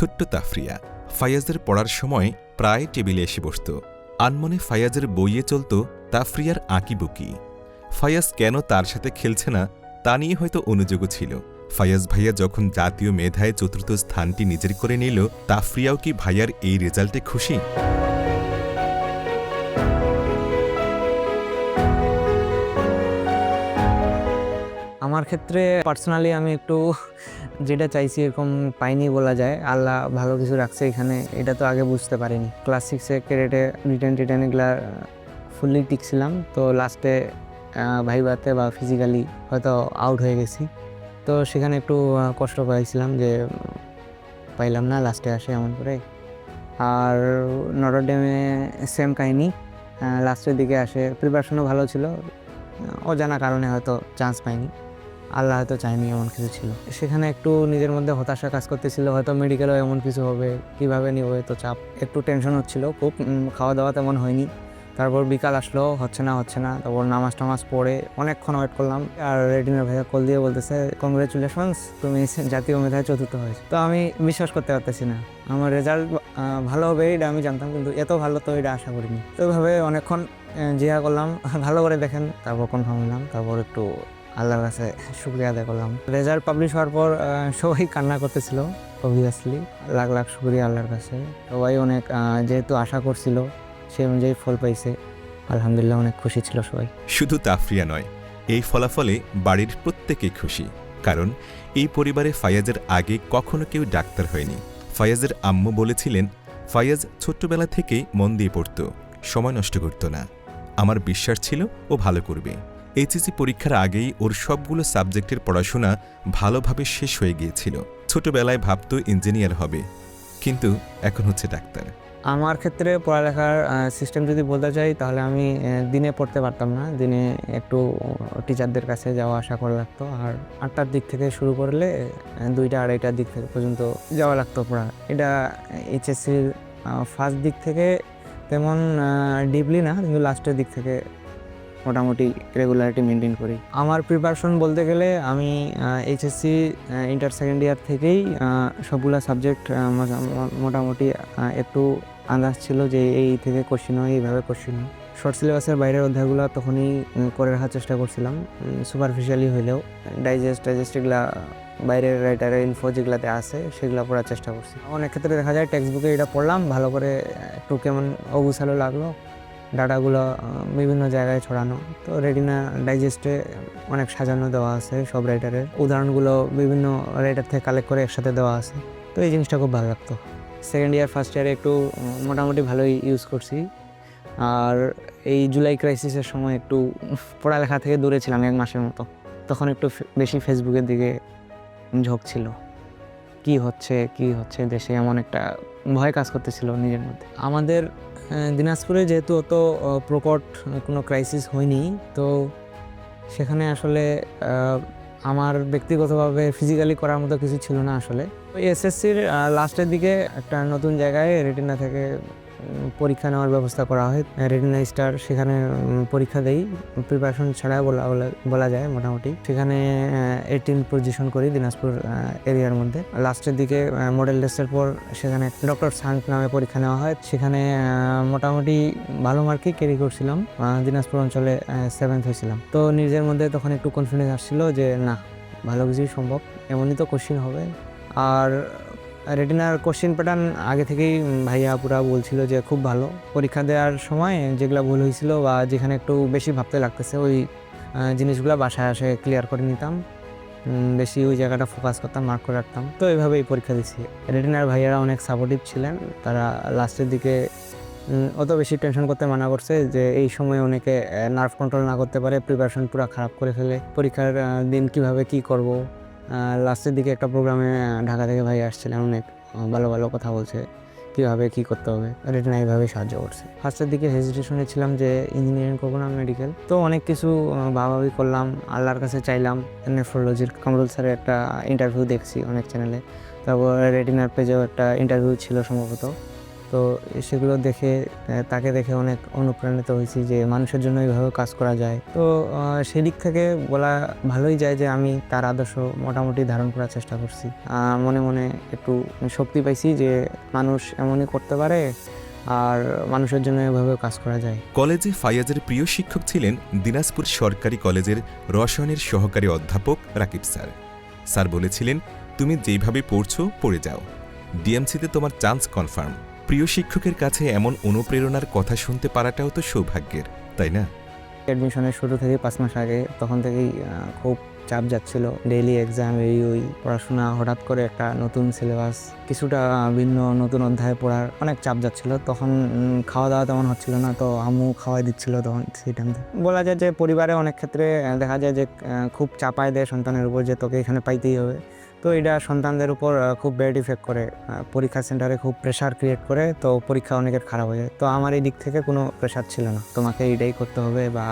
ছোট্ট তাফরিয়া ফায়াজের পড়ার সময় প্রায় টেবিলে এসে বসত। আনমনে ফায়াজের বইয়ে চলত তাফরিয়ার আঁকিবুকি। ফায়াজ কেন তার সাথে খেলছে না, তা নিয়ে হয়তো অনুযোগও ছিল। ফায়াজ ভাইয়া যখন জাতীয় মেধায় চতুর্থ স্থানটি নিজের করে নিল, তাফরিয়াও কি ভাইয়ার এই রেজাল্টে খুশি? আমার ক্ষেত্রে পার্সোনালি আমি একটু যেটা চাইছি এরকম পাইনি বলা যায়। আল্লাহ ভালো কিছু রাখছে এখানে, এটা তো আগে বুঝতে পারিনি। ক্লাস সিক্সে ক্যারেটে রিটার্ন টিটার্ন এগুলা ফুললি টিকছিলাম। তো লাস্টে ভাইবাতে বা ফিজিক্যালি হয়তো আউট হয়ে গেছি। তো সেখানে একটু কষ্ট পাইছিলাম যে পাইলাম না লাস্টে আসে এমন করে। আর নটর ডেমে সেম কাহিনি। লাস্টের দিকে আসে। প্রিপারেশনও ভালো ছিল। অজানা কারণে হয়তো চান্স পাইনি। আল্লাহ হয়তো চাইনি এমন কিছু ছিল। সেখানে একটু নিজের মধ্যে হতাশা কাজ করতেছিল, হয়তো মেডিকেলও এমন কিছু হবে, কীভাবে নিব তো চাপ। একটু টেনশন হচ্ছিল, খুব খাওয়া দাওয়া তেমন হয়নি। তারপর বিকাল আসলো, হচ্ছে না হচ্ছে না, তারপর নামাজ টামাজ পড়ে অনেকক্ষণ ওয়েট করলাম। আর রেডিনার ভাইয়া কল দিয়ে বলতেছে কংগ্রেচুলেশনস তুমি জাতীয় মেধায় চতুর্থ হয়েছে। তো আমি বিশ্বাস করতে পারতেছি না। আমার রেজাল্ট ভালো হবে এটা আমি জানতাম, কিন্তু এত ভালো তো এটা আশা করিনি। তো ওইভাবে অনেকক্ষণ জিয়া করলাম, ভালো করে দেখেন, তারপর কনফার্ম হলাম, তারপর একটু আল্লাহর কাছে শুক্রিয়া আদায় করলাম। রেজাল্ট পাবলিশ হওয়ার পর সবাই কান্না করতেছিল অবভিয়াসলি লাখ লাখ শুক্রিয়া আল্লাহর কাছে। সবাই অনেক যেহেতু আশা করছিল, সেই অনুযায়ী ফল পাইছে। আলহামদুলিল্লাহ অনেক খুশি ছিল সবাই। শুধু তাফরিয়া নয়, এই ফলাফলে বাড়ির প্রত্যেকেই খুশি। কারণ, এই পরিবারে ফায়াজের আগে কখনো কেউ ডাক্তার হয়নি। ফায়াজের আম্মু বলেছিলেন, ফায়াজ ছোট্টবেলা থেকেই মন দিয়ে পড়ত, সময় নষ্ট করত না। আমার বিশ্বাস ছিল ও ভালো করবে। এইচএসসি পরীক্ষার আগেই ওর সবগুলো সাবজেক্টের পড়াশোনা ভালোভাবে শেষ হয়ে গিয়েছিল। ছোটবেলায় ভাবত ইঞ্জিনিয়ার হবে, কিন্তু এখন হচ্ছে ডাক্তার। আমার ক্ষেত্রে পড়ালেখার সিস্টেম যদি বলতে চাই, তাহলে আমি দিনে পড়তে পারতাম না। দিনে একটু টিচারদের কাছে যাওয়া আসা করা লাগতো। আর আটটার দিক থেকে শুরু করলে দুইটা, আড়াইটার দিক থেকে পর্যন্ত যাওয়া লাগতো পড়া। এটা এইচএসসির ফার্স্ট দিক থেকে তেমন ডিপলি না, কিন্তু লাস্টের দিক থেকে মোটামুটি রেগুলারিটি মেনটেন করি। আমার প্রিপারেশন বলতে গেলে আমি এইচএসসি ইন্টার সেকেন্ড ইয়ার থেকেই সবগুলা সাবজেক্ট মোটামুটি একটু আন্দাজ ছিল যে এই থেকে কোশ্চিন হয়, এইভাবে কোশ্চিন হয়। শর্ট সিলেবাসের বাইরের অধ্যায়গুলো তখনই করে রাখার চেষ্টা করছিলাম সুপারফিশিয়ালি হইলেও। ডাইজেস্ট ডাইজেস্ট এগুলা বাইরের রাইটারের ইনফো যেগুলাতে আছে, সেগুলো পড়ার চেষ্টা করছি। অনেক ক্ষেত্রে দেখা যায় টেক্সট বুকে এটা পড়লাম, ভালো করে একটু কেমন অগুছালো লাগল ডাটাগুলো বিভিন্ন জায়গায় ছড়ানো। তো রেডিনা ডাইজেস্টে অনেক সাজানো দেওয়া আছে সব রাইটারের। উদাহরণগুলো বিভিন্ন রাইটার থেকে কালেক্ট করে একসাথে দেওয়া আছে। তো এই জিনিসটা খুব ভালো লাগতো। সেকেন্ড ইয়ার ফার্স্ট ইয়ারে একটু মোটামুটি ভালোই ইউজ করছি। আর এই জুলাই ক্রাইসিসের সময় একটু পড়ালেখা থেকে দূরে ছিলাম এক মাসের মতো। তখন একটু বেশি ফেসবুকের দিকে ঝোঁক ছিল। কি হচ্ছে কি হচ্ছে, দেশে এমন একটা ভয় কাজ করতেছিল নিজের মধ্যে। আমাদের দিনাজপুরে যেহেতু অত প্রকট কোনো ক্রাইসিস হয়নি, তো সেখানে আসলে আমার ব্যক্তিগতভাবে ফিজিক্যালি করার মতো কিছু ছিল না আসলে। ওই এসএসসির লাস্টের দিকে একটা নতুন জায়গায় রেটিনা থেকে পরীক্ষা নেওয়ার ব্যবস্থা করা হয়। রেটিনা স্টার সেখানে পরীক্ষা দেই। প্রিপারেশন ছাড়া বলা, বলা- যায় মোটামুটি। সেখানে এইটিন পজিশন করি দিনাজপুর এরিয়ার মধ্যে। লাস্টের দিকে মডেল টেস্টের পর সেখানে ডক্টর সান্ট নামে পরীক্ষা নেওয়া হয়। সেখানে মোটামুটি ভালো মার্কই ক্যারি করছিলাম। দিনাজপুর অঞ্চলে সেভেন্থ হয়েছিলাম। তো নিজের মধ্যে তখন একটু কনফিডেন্স আসছিল যে, না, ভালো কিছুই সম্ভব। এমনই তো কোশ্চিন হবে। আর রেটিনার কোশ্চেন প্যাটার্ন আগে থেকেই ভাইয়া পুরা বলছিল যে খুব ভালো। পরীক্ষা দেওয়ার সময় যেগুলো ভুল হয়েছিল বা যেখানে একটু বেশি ভাবতে লাগতেছে, ওই জিনিসগুলো বাসায় আসে ক্লিয়ার করে নিতাম। বেশি ওই জায়গাটা ফোকাস করতাম মার্ক করে রাখতাম। তো এইভাবেই পরীক্ষা দিচ্ছি রেটিনার ভাইয়ারা অনেক সাপোর্টিভ ছিলেন। তারা লাস্টের দিকে অত বেশি টেনশন করতে মানা করছে যে এই সময় অনেকে নার্ভ কন্ট্রোল না করতে পারে প্রিপারেশন পুরো খারাপ করে ফেলে। পরীক্ষার দিন কীভাবে কি করব? লাস্টের দিকে একটা প্রোগ্রামে ঢাকা থেকে ভাই আসছিলেন অনেক ভালো ভালো কথা বলছে, কীভাবে কী করতে হবে রেটিনা এইভাবে সাহায্য করছে। ফার্স্টের দিকে হেজিটেশনে ছিলাম যে ইঞ্জিনিয়ারিং করব না মেডিকেল তো অনেক কিছু ভাবাভাবি করলাম, আল্লাহর কাছে চাইলাম নেফ্রোলজির কামরুল স্যারের একটা ইন্টারভিউ দেখছি অনেক চ্যানেলে তারপর রেটিনার পেজেও একটা ইন্টারভিউ ছিল সম্ভবত। তো সেগুলো দেখে তাকে দেখে অনেক অনুপ্রাণিত হয়েছি যে মানুষের জন্য এইভাবে কাজ করা যায়। তো সেদিক থেকে বলা ভালোই যায় যে আমি তার আদর্শ মোটামুটি ধারণ করার চেষ্টা করছি। মনে মনে একটু শক্তি পাইছি যে মানুষ এমনই করতে পারে আর মানুষের জন্য এভাবে কাজ করা যায়। কলেজে ফায়াজের প্রিয় শিক্ষক ছিলেন দিনাজপুর সরকারি কলেজের রসায়নের সহকারী অধ্যাপক রাকিব স্যার। স্যার বলেছিলেন, তুমি যেইভাবে পড়ছো, পড়ে যাও। ডিএমসিতে তোমার চান্স কনফার্ম। প্রিয় শিক্ষকের কাছে এমন অনুপ্রেরণার কথা শুনতে পারাটাও তো সৌভাগ্যের, তাই না? অ্যাডমিশনের শুরু থেকেই পাঁচ মাস আগে তখন থেকেই খুব চাপ যাচ্ছিল। ডেইলি এক্সাম এই ওই পড়াশোনা, হঠাৎ করে একটা নতুন সিলেবাস কিছুটা ভিন্ন, নতুন অধ্যায় পড়ার অনেক চাপ যাচ্ছিল। তখন খাওয়া দাওয়া তেমন হচ্ছিল না, তো আম্মু খাওয়াই দিচ্ছিল তখন সেই টাইমে বলা যায় যে পরিবারে অনেক ক্ষেত্রে দেখা যায় যে খুব চাপায় দেয় সন্তানের উপর যে তোকে এখানে পাইতেই হবে। তো এটা সন্তানদের উপর খুব ব্যাড ইফেক্ট করে। পরীক্ষা সেন্টারে খুব প্রেশার ক্রিয়েট করে, তো পরীক্ষা অনেকের খারাপ হয়ে যায়। তো আমার এই দিক থেকে কোনো প্রেশার ছিল না। তোমাকে এইটাই করতে হবে বা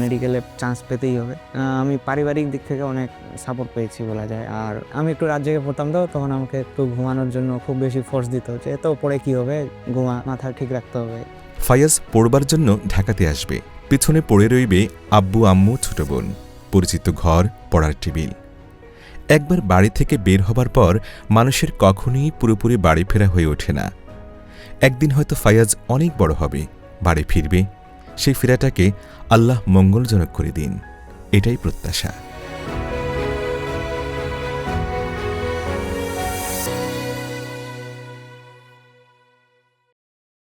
মেডিকেলে চান্স পেতেই হবে। আমি পারিবারিক দিক থেকে অনেক সাপোর্ট পেয়েছি বলা যায়। আর আমি একটু রাত জেগে পড়তাম তো, তখন আমাকে একটু ঘুমানোর জন্য খুব বেশি ফোর্স দিত যে তো পড়ে কি হবে? ঘুমা, মাথা ঠিক রাখতে হবে। ফায়াজ পড়বার জন্য ঢাকাতে আসবে। পিছনে পড়ে রইবে আব্বু, আম্মু, ছোট বোন। পরিচিত ঘর, পড়ার টেবিল। একবার বাড়ি থেকে বের হবার পর মানুষের কখনোই পুরোপুরি বাড়ি ফেরা হয়ে ওঠে না। একদিন হয়তো ফায়াজ অনেক বড় হবে, বাড়ি ফিরবে, সেই ফেরাটাকে আল্লাহ মঙ্গলজনক করে দিন। এটাই প্রত্যাশা।